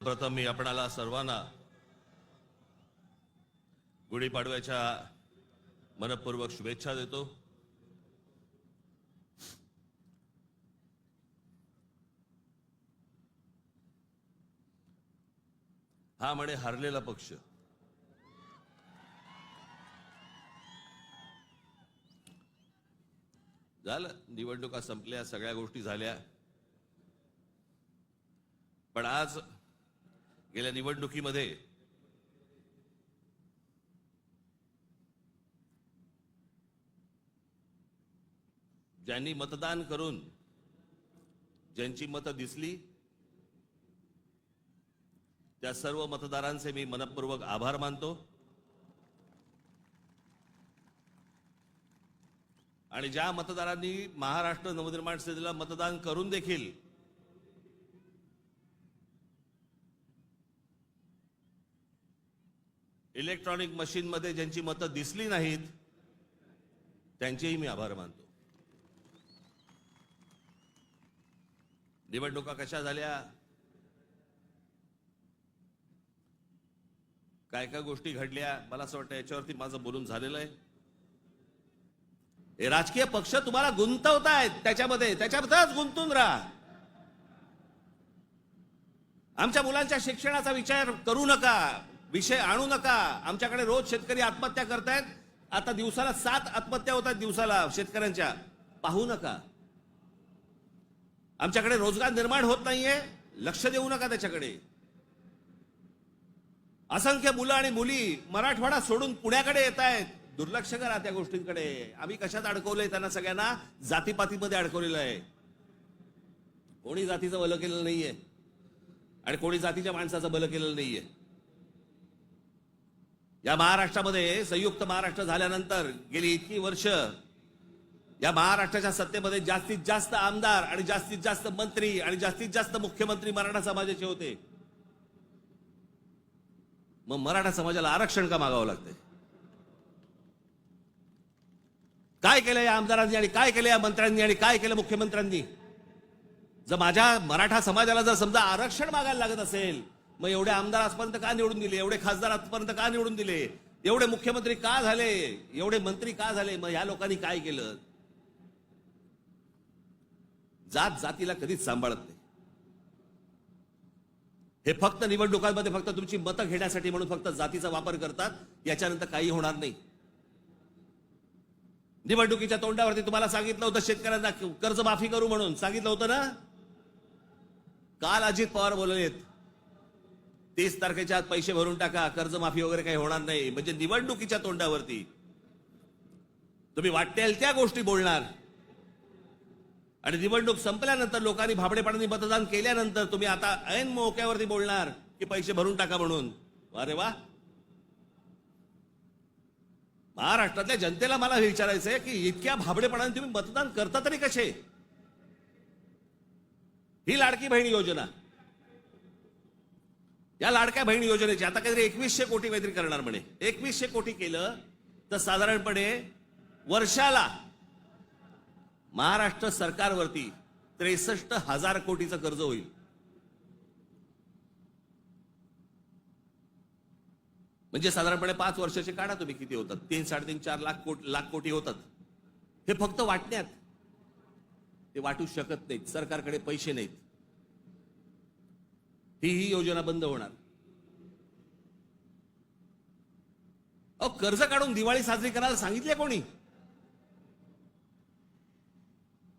प्रथम मी आपणाला सर्वांना गुढीपाडव्याच्या मनपूर्वक शुभेच्छा देतो. हा म्हणे हरलेला पक्ष. झालं. निवडणुका संपल्या सगळ्या गोष्टी झाल्या. पण आज गेल्या निवडणुकीमध्ये ज्यांनी मतदान करून ज्यांची मतं दिसली त्या सर्व मतदारांचे मी मनपूर्वक आभार मानतो. आणि ज्या मतदारांनी महाराष्ट्र नवनिर्माण सेनेला मतदान करून देखील इलेक्ट्रॉनिक मशीनमध्ये ज्यांची मतं दिसली नाहीत त्यांचेही मी आभार मानतो. निवडणुका कशा झाल्या? काय काय गोष्टी घडल्या? मला असं वाटतं याच्यावरती माझं बोलून झालेलं आहे. हे राजकीय पक्ष तुम्हाला गुंतवतायत त्याच्यामध्ये. त्याच्यामध्येच गुंतून राहा. आमच्या मुलांच्या शिक्षणाचा विचार करू नका. विषय आणू नका. आमच्याकडे रोज शेतकरी आत्महत्या करतायत. आता दिवसाला सात आत्महत्या होतात दिवसाला शेतकऱ्यांच्या. पाहू नका. आमच्याकडे रोजगार निर्माण होत नाहीये. लक्ष देऊ नका त्याच्याकडे. असंख्य मुलं आणि मुली मराठवाडा सोडून पुण्याकडे येत आहेत दुर्लक्ष करा त्या गोष्टींकडे. आम्ही कशात अडकवलंय त्यांना सगळ्यांना? जातीपातीमध्ये अडकवलेलं आहे. कोणी जातीचं भलं केलेलं नाहीये. आणि कोणी जातीच्या माणसाचं भलं केलेलं नाहीये. या महाराष्ट्रामध्ये संयुक्त महाराष्ट्र झाल्यानंतर गेली इतकी वर्ष या महाराष्ट्राच्या सत्तेमध्ये जास्तीत जास्त आमदार आणि जास्तीत जास्त मंत्री आणि जास्तीत जास्त मुख्यमंत्री मराठा समाजाचे होते. मग मराठा समाजाला आरक्षण का मागावं लागतंय? काय केलं या आमदारांनी आणि काय केलं या मंत्र्यांनी आणि काय केलं मुख्यमंत्र्यांनी? जर माझ्या मराठा समाजाला जर समजा आरक्षण मागायला लागत असेल मग एवढे आमदार आजपर्यंत का निवडून दिले? एवढे खासदार आजपर्यंत का निवडून दिले? एवढे मुख्यमंत्री का झाले? एवढे मंत्री का झाले? मग ह्या लोकांनी काय केलं? जात जातीला कधीच सांभाळत नाही. हे फक्त निवडणुकांमध्ये फक्त तुमची मतं घेण्यासाठी म्हणून फक्त जातीचा वापर करतात याच्यानंतर काही होणार नाही. निवडणुकीच्या तोंडावरती तुम्हाला सांगितलं होतं शेतकऱ्यांना कर्जमाफी करू म्हणून. सांगितलं होतं ना? काल अजित पवार बोललेत तीस तारखेच्या आत पैसे भरून टाका कर्जमाफी वगैरे काही होणार नाही. म्हणजे निवडणुकीच्या तोंडावरती. तुम्ही वाटेल त्या गोष्टी बोलणार. आणि निवडणूक संपल्यानंतर लोकांनी भाबडेपणाने मतदान केल्यानंतर तुम्ही आता ऐन मोक्यावरती बोलणार की पैसे भरून टाका म्हणून. अरे वा. महाराष्ट्रातल्या जनतेला मला हे विचारायचंय की इतक्या भाबडेपणाने तुम्ही मतदान करता तरी कसे? ही लाडकी बहीण योजना. या लाडक्या बहीण योजनेची. आता काहीतरी एकवीसशे कोटी काहीतरी करणार म्हणे. एकवीसशे कोटी केलं तर साधारणपणे वर्षाला महाराष्ट्र सरकारवरती त्रेसष्ट हजार कोटीचं कर्ज होईल. म्हणजे साधारणपणे पाच वर्षाचे काढा तुम्ही किती होतात. तीन साडेतीन चार लाख कोटी लाख कोटी होतात. हे फक्त वाटण्यात. ते वाटू शकत नाहीत. सरकारकडे पैसे नाहीत. ही ही योजना बंद होणार. अहो कर्ज काढून दिवाळी साजरी करायला सांगितले कोणी?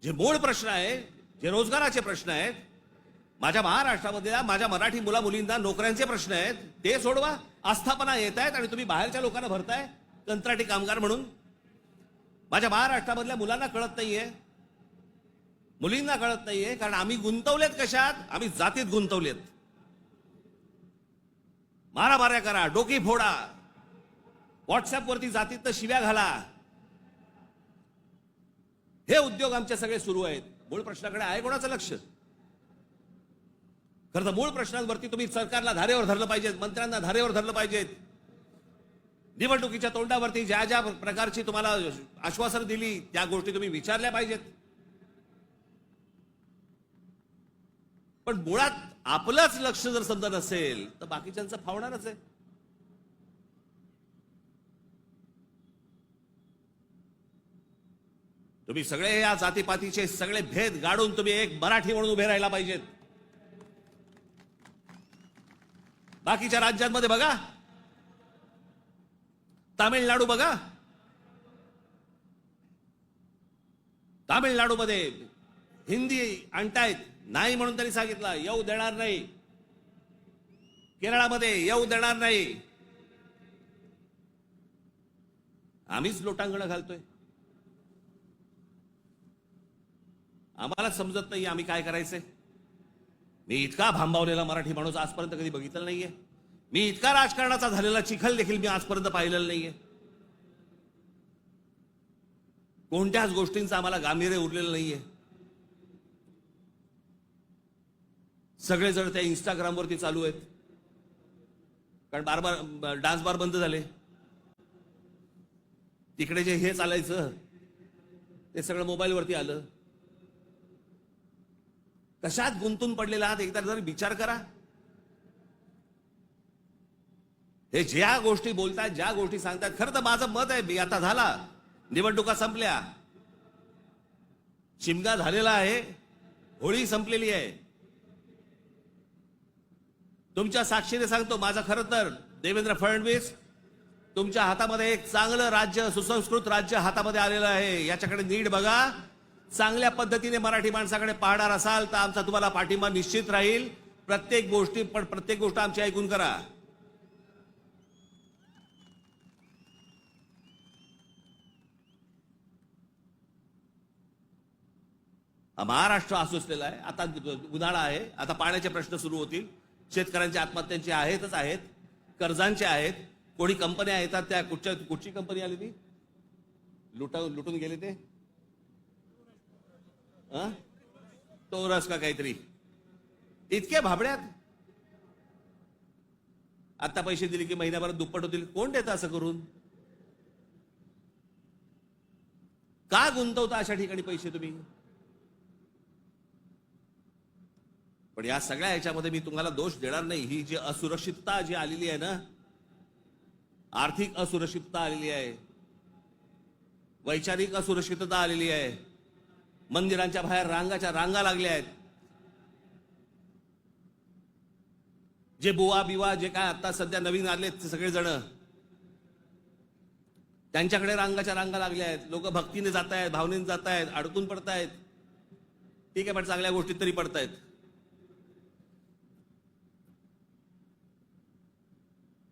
जे मूळ प्रश्न आहे जे रोजगाराचे प्रश्न आहेत माझ्या महाराष्ट्रामधल्या माझ्या मराठी मुला मुलींना नोकऱ्यांचे प्रश्न आहेत ते सोडवा. आस्थापना येत आहेत आणि तुम्ही बाहेरच्या लोकांना भरताय कंत्राटी कामगार म्हणून. माझ्या महाराष्ट्रामधल्या मुलांना कळत नाहीये. मुलींना कळत नाहीये कारण आम्ही गुंतवलेत कशात? आम्ही जातीत गुंतवलेत. मारामाऱ्या करा डोकी फोडा. व्हॉट्सअपवरती जातीत शिव्या घाला. हे उद्योग आमचे सगळे सुरू आहेत. मूळ प्रश्नाकडे आहे कोणाचं लक्ष? खरं तर मूळ प्रश्नांवरती तुम्ही सरकारला धारेवर धरलं पाहिजेत मंत्र्यांना धारेवर धरलं पाहिजेत. निवडणुकीच्या तोंडावरती ज्या ज्या प्रकारची तुम्हाला आश्वासन दिली त्या गोष्टी तुम्ही विचारल्या पाहिजेत. पण मुळात आपलंच लक्ष जर समजा नसेल तर बाकीच्यांचं फावणारच आहे. तुम्ही सगळे या जातीपातीचे सगळे भेद गाडून तुम्ही एक मराठी म्हणून उभे राहायला पाहिजेत. बाकीच्या राज्यांमध्ये बघा. तामिळनाडू बघा. तामिळनाडूमध्ये हिंदी आणतायत. नाही म्हणून त्यांनी सांगितलं येऊ देणार नाही. केरळामध्ये येऊ देणार नाही. आम्हीच लोटांगण घालतोय. आम्हाला समजत नाही आम्ही काय करायचंय मी इतका भांबावलेला मराठी माणूस आजपर्यंत कधी बघितलं नाहीये. मी इतका राजकारणाचा झालेला चिखल देखील मी आजपर्यंत पाहिलेला नाहीये. कोणत्याच गोष्टींचं आम्हाला गांभीर्य उरलेलं नाहीये. सगळेजण त्या इंस्टाग्रामवरती चालू आहेत. कारण बार बार डान्स बार बंद झाले. तिकडे जे हे चालायचं ते सगळं मोबाईलवरती आलं. कशात गुंतून पडलेला आहात? एकदा जरी विचार करा. हे ज्या गोष्टी बोलतात ज्या गोष्टी सांगतात खरं तर माझं मत आहे मी आता झाला. निवडणुका संपल्या. शिमगा झालेला आहे होळी संपलेली आहे. तुमच्या साक्षीने सांगतो माझं खरं तर देवेंद्र फडणवीस तुमच्या हातामध्ये एक चांगलं राज्य सुसंस्कृत राज्य हातामध्ये आलेलं आहे. याच्याकडे नीट बघा. चांगल्या पद्धतीने मराठी माणसाकडे पाहणार असाल तर आमचा तुम्हाला पाठिंबा निश्चित राहील. प्रत्येक गोष्टी पण प्रत्येक गोष्ट आमची ऐकून करा. महाराष्ट्र आसुसलेला आहे. आता उन्हाळा आहे. आता पाण्याचे प्रश्न सुरू होतील. शेतकऱ्यांच्या आत्महत्यांचे आहेतच आहेत कर्जांचे आहेत. कोणी कंपन्या येतात त्या कुठच्या कुठची कंपनी आली ती? लुटा लुटून गेले ते? तोरस का काहीतरी? इतके भाबड्यात? आता पैसे दिले की महिन्याभरात दुप्पट होतील. कोण देतं असं करून? का गुंतवता अशा ठिकाणी पैसे तुम्ही? पण या सगळ्या ह्याच्यामध्ये मी तुम्हाला दोष देणार नाही. ही जी असुरक्षितता जी आलेली आहे ना आर्थिक असुरक्षितता आलेली आहे वैचारिक असुरक्षितता आलेली आहे मंदिरांच्या बाहेर रांगाच्या रांगा लागल्या आहेत. जे बुवा बिवा जे काय आता सध्या नवीन आलेत सगळेजण त्यांच्याकडे रांगाच्या रांगा लागल्या आहेत. लोक भक्तीने जात आहेत भावनेने जात आहेत अडकून पडतायत. ठीक आहे पण चांगल्या गोष्टीत तरी पडतायत.